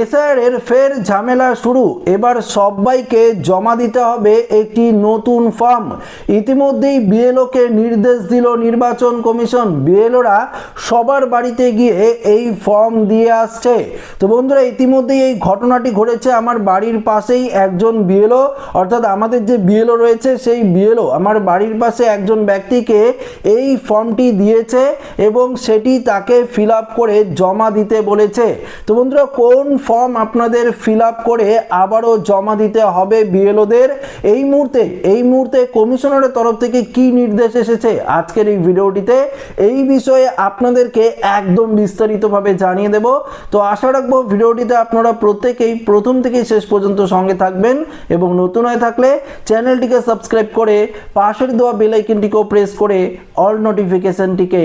SR এর ফের ঝামেলা শুরু। এবার সবাইকে জমা দিতে হবে একটি নতুন ফর্ম। ইতিমধ্যেই বিএলওকে নির্দেশ দিল নির্বাচন কমিশন। বিএলওরা সবার বাড়িতে গিয়ে এই ফর্ম দিয়ে আসছে। তো বন্ধুরা, ইতিমধ্যেই এই ঘটনাটি ঘটেছে আমার বাড়ির পাশেই একজন বিএলও, অর্থাৎ আমাদের যে বিএলও রয়েছে সেই বিএলও, আমার বাড়ির পাশে একজন ব্যক্তিকে এই ফর্মটি দিয়েছে এবং সেটি তাকে ফিল করে জমা দিতে বলেছে। তো বন্ধুরা, কোন ফর্ম আপনাদের ফিল করে আবারও জমা দিতে হবে বিএলওদের এই মুহূর্তে এই মুহূর্তে কমিশনারের তরফ থেকে কি নির্দেশ এসেছে আজকের এই ভিডিওটিতে, এই বিষয়ে আপনাদেরকে একদম বিস্তারিতভাবে জানিয়ে দেব। তো আশা রাখব ভিডিওটিতে আপনারা প্রত্যেকেই প্রথম থেকে শেষ পর্যন্ত সঙ্গে থাকবেন এবং নতুন হয়ে থাকলে চ্যানেলটিকে সাবস্ক্রাইব করে পাশের দেওয়া বেল আইকনটিকেও প্রেস করে অল নোটিফিকেশনটিকে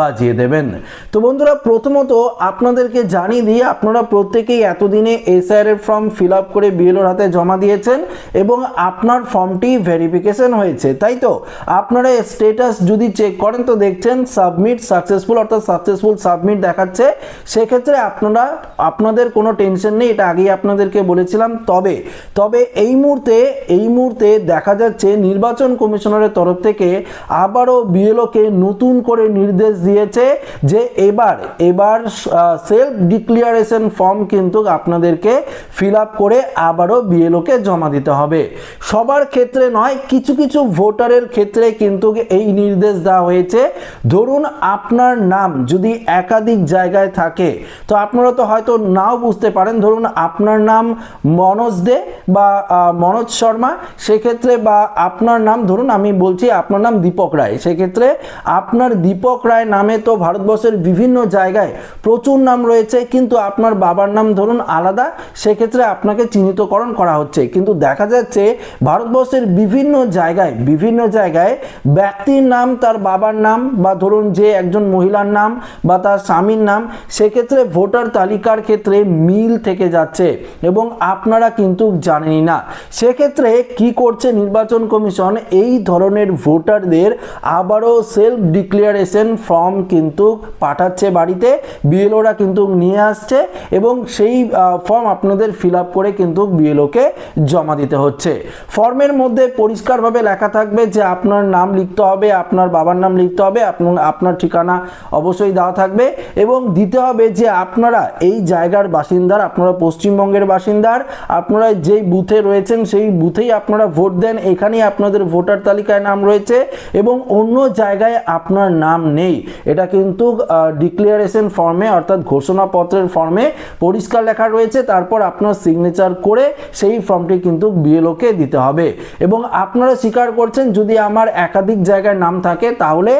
বাজিয়ে দেবেন। তো বন্ধুরা, প্রথমত আপনাদেরকে জানিয়ে দিই, আপনারা প্রত্যেকেই এতদিনে এসআইআর এর ফর্ম ফিল আপ করে বিএলওর হাতে জমা দিয়েছেন এবং আপনার ফর্মটি ভেরিফিকেশন হয়েছে, তাই তো? আপনারা স্টেটাস যদি চেক করেন তো দেখছেন সাবমিট সাকসেসফুল অর্থাৎ সাকসেসফুল সাবমিট দেখাচ্ছে, সেক্ষেত্রে আপনারা, আপনাদের কোনো টেনশন নেই, এটা আগেই আপনাদেরকে বলেছিলাম, তবে তবে এই মুহূর্তে এই মুহূর্তে দেখা যাচ্ছে নির্বাচন কমিশনারের তরফ থেকে আবারও বিএলওকে নতুন করে নির্দেশ দিয়েছে যে এবার এবার সেলফ ডিক্লিয়ারেশন ফর্ম কিন্তু আপনাদেরকে ফিল করে আবারও বিএলওকে জমা দিতে হবে। সবার ক্ষেত্রে নয়, কিছু কিছু ভোটারের ক্ষেত্রে কিন্তু এই নির্দেশ দেওয়া হয়েছে। ধরুন আপনার নাম যদি একাধিক জায়গায় থাকে, তো আপনারা তো হয়তো নাও বুঝতে পারেন। ধরুন আপনার নাম মনোজ দে বা মনোজ শর্মা, সেক্ষেত্রে বা আপনার নাম, ধরুন আমি বলছি আপনার নাম দীপক রায়, সেক্ষেত্রে আপনার দীপক রায় নামে তো ভারতবর্ষের বিভিন্ন জায়গায় প্রচুর নাম রয়েছে, কিন্তু আপনার বাবার নাম ধরুন আলাদা, সেক্ষেত্রে আপনাকে চিহ্নিতকরণ করা হচ্ছে। কিন্তু দেখা যাচ্ছে ভারতবর্ষের বিভিন্ন জায়গায় বিভিন্ন জায়গায় ব্যক্তির নাম, তার বাবার নাম বা ধরুন যে একজন মহিলার নাম বা তার স্বামীর নাম, সেক্ষেত্রে ভোটার তালিকার ক্ষেত্রে মিল থেকে যাচ্ছে এবং আপনারা কিন্তু জানেনই না। সেক্ষেত্রে কি করছে নির্বাচন কমিশন? এই ধরনের ভোটারদের আবারও সেলফ ডিক্লিয়ারেশন ফর্ম কিন্তু পাঠাচ্ছে বাড়িতে। বিএলওরা কিন্তু নিয়ে আসছে এবং সেই ফর্ম আপনাদের ফিল করে কিন্তু বিএলওকে জমা দিতে হচ্ছে। ফর্মের মধ্যে পরিষ্কারভাবে লেখা থাকবে যে আপনার নাম লিখতে হবে, আপনার বাবার নাম লিখতে হবে, আপনার আপনার ঠিকানা অবশ্যই দেওয়া থাকবে এবং দিতে হবে যে আপনারা এই জায়গার বাসিন্দার, আপনারা পশ্চিমবঙ্গের বাসিন্দার, আপনারা যেই বুথে রয়েছেন সেই বুথেই আপনারা ভোট দেন, এখানেই আপনাদের ভোটার তালিকায় নাম রয়েছে এবং অন্য জায়গায় আপনার নাম নেই। এটা কিন্তু ডিক্লিয়ারেশন ফর্মে অর্থাৎ ঘোষণাপত্রের ফর্মে পরিষ্কার লেখা রয়েছে, তারপর আপনার সিগনেচার করে সেই ফর্মটি কিন্তু বিএলওকে দিতে হবে। এবং আপনারা স্বীকার করছেন, যদি আমার একাধিক জায়গায় নাম থাকে, তাহলে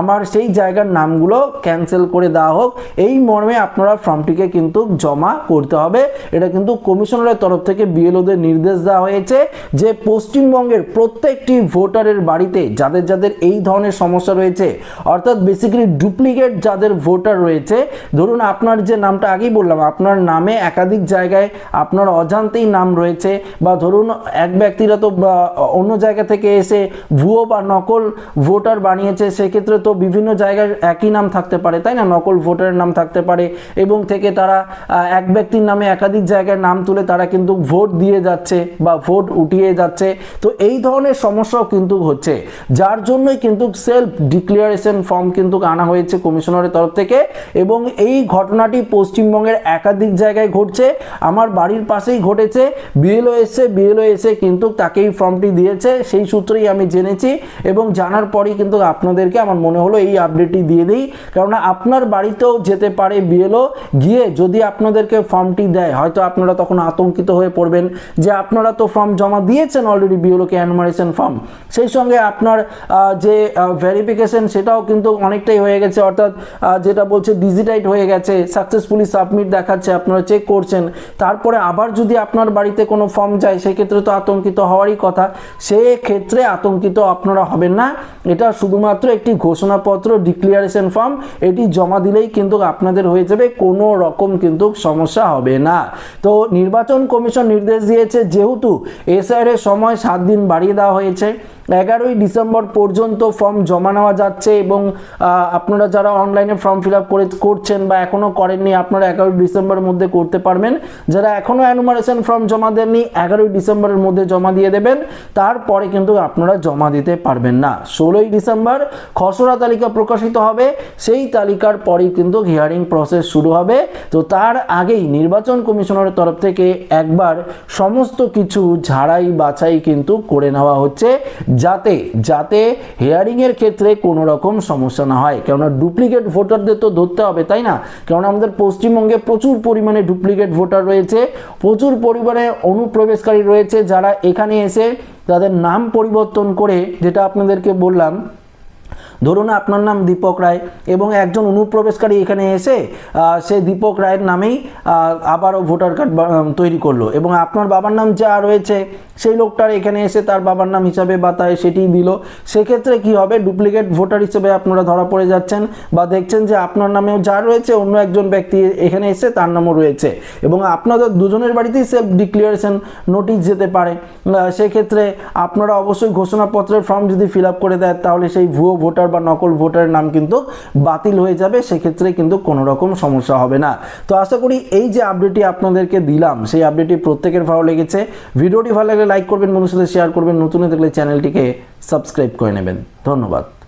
আমার সেই জায়গার নামগুলো ক্যান্সেল করে দেওয়া হোক। এই মর্মে আপনারা ফর্মটিকে কিন্তু জমা করতে হবে। এটা কিন্তু কমিশনারের তরফ থেকে বিএলওদের নির্দেশ দেওয়া হয়েছে যে, পশ্চিমবঙ্গের প্রত্যেকটি ভোটারের বাড়িতে যাদের যাদের এই ধরনের সমস্যা রয়েছে, অর্থাৎ বেসিক্যালি ডুপ্লিকেট যাদের ভোটার রয়েছে, ধরুন আপনার যে নামটা আগেই বললাম, আপনার নামে একাধিক জায়গায় আপনার অজান্তেই নাম রয়েছে বা ধরুন এক ব্যক্তিরা তো অন্য জায়গা থেকে এসে ভুয়ো বা নকল ভোটার বানিয়েছে, সেক্ষেত্রে তো বিভিন্ন জায়গায় একই নাম থাকতে পারে, তাই না? নকল ভোটারের নাম থাকতে পারে এবং থেকে তারা এক ব্যক্তির নামে একাধিক জায়গায় নাম তুলে তারা কিন্তু ভোট দিয়ে যাচ্ছে বা ভোট উঠিয়ে যাচ্ছে। তো এই ধরনের সমস্যাও কিন্তু হচ্ছে। যার জন্যই কিন্তু সেলফ ডিক্লিয়ারেশন ফর্ম কিন্তু আনা হয়েছে কমিশনারের তরফ থেকে এবং এই ঘটনাটি পশ্চিমবঙ্গের একাধিক জায়গায় ঘটছে, আমার বাড়ির পাশেই ঘটেছে বিএলও এসে বিএলও এসে কিন্তু তাকেই ফর্মটি দিয়েছে, সেই সূত্রেই আমি জেনেছি এবং জানার পরেই কিন্তু আপনাদেরকে আমার মনে হলো এই আপডেটটি দিয়ে দিই। কেননা আপনার বাড়িতেও যেতে পারে বিএলও গিয়ে যদি আপনাদেরকে ফর্মটি দেয়, হয়তো আপনারা তখন আতঙ্কিত হয়ে পড়বেন যে আপনারা তো ফর্ম জমা দিয়েছেন অলরেডি বিএলওকে অ্যানুমারেশন ফর্ম সেই সঙ্গে আপনার যে ভেরিফিকেশন সেটাও কিন্তু অনেকটাই হয়ে গেছে, অর্থাৎ যেটা বলছে ডিজিটাইট হয়ে গেছে সাকসেসফুলি সাবমিট দেখাচ্ছে আপনারা চেক করছেন, তারপরে আবার যদি আপনার বাড়িতে কোনো ফর্ম যায়, সেক্ষেত্রে তো আতঙ্কিত হওয়ারই কথা। সেক্ষেত্রে আতঙ্কিত আপনারা হবেন না। এটা শুধুমাত্র একটি ঘোষণাপত্র ডিক্লিয়ারেশন ফর্ম এটি জমা দিলেই কিন্তু আপনাদের হয়ে যাবে, কোনো রকম কিন্তু সমস্যা হবে না। তো নির্বাচন কমিশন নির্দেশ দিয়েছে, যেহেতু এসআইআর এর সময় সাত দিন বাড়িয়ে দেওয়া হয়েছে এগারোই ডিসেম্বর পর্যন্ত ফর্ম জমা নেওয়া যাচ্ছে এবং আপনারা যারা অনলাইনে ফর্ম ফিল আপ করে, করছেন বা এখনও করেননি, আপনারা এগারোই ডিসেম্বরের মধ্যে করতে পারবেন। যারা এখনও অ্যানুমারেশন ফর্ম জমা দেননি, এগারোই ডিসেম্বরের মধ্যে জমা দিয়ে দেবেন। তারপরে কিন্তু আপনারা জমা দিতে পারবেন না। ষোলোই ডিসেম্বর, খসড়া তালিকা প্রকাশিত হবে। সেই তালিকার পরেই কিন্তু হিয়ারিং প্রসেস শুরু হবে। তো তার আগেই নির্বাচন কমিশনের তরফ থেকে একবার সমস্ত কিছু ঝাড়াই বাছাই কিন্তু করে নেওয়া হচ্ছে। যাতে যাতে হেয়ারিংয়ের ক্ষেত্রে কোনো রকম সমস্যা না হয়। কেননা ডুপ্লিকেট ভোটারদের তো ধরতে হবে, তাই না? কেননা আমাদের পশ্চিমবঙ্গে প্রচুর পরিমাণে ডুপ্লিকেট ভোটার রয়েছে, প্রচুর পরিমাণে অনুপ্রবেশকারী রয়েছে যারা এখানে এসে তাদের নাম পরিবর্তন করে, যেটা আপনাদেরকে বললাম ধরুন আপনার নাম দীপক রায় এবং একজন অনুপ্রবেশকারী এখানে এসে সে দীপক রায়ের নামেই আবারও ভোটার কার্ড তৈরি করল এবং আপনার বাবার নাম যা রয়েছে, সেই লোকটার এখানে এসে তার বাবার নাম হিসাবে বা তাই সেটি দিল। সেক্ষেত্রে কি হবে? ডুপ্লিকেট ভোটার হিসেবে আপনারা ধরা পড়ে যাচ্ছেন বা দেখছেন যে আপনার নামেও যা রয়েছে, অন্য একজন ব্যক্তি এখানে এসে তার নামও রয়েছে এবং আপনাদের দুজনের বাড়িতেই সেলফ ডিক্লিয়ারেশন নোটিশ যেতে পারে। সেক্ষেত্রে আপনারা অবশ্যই ঘোষণাপত্রের ফর্ম যদি ফিল আপ করে দেয় তাহলে সেই ভুয়ো ভোটার বা নকল ভোটারের নাম কিন্তু বাতিল হয়ে যাবে, সেক্ষেত্রে কিন্তু কোনো রকম সমস্যা হবে না। তো আশা করি এই যে আপডেটটি আপনাদেরকে দিলাম, সেই আপডেটটি প্রত্যেকের ভালো লেগেছে। ভিডিওটি ভালো লাগলে লাইক করবেন বন্ধুর সাথে শেয়ার করবেন। নতুন দেখলে চ্যানেলটিকে সাবস্ক্রাইব করে নেবেন। ধন্যবাদ।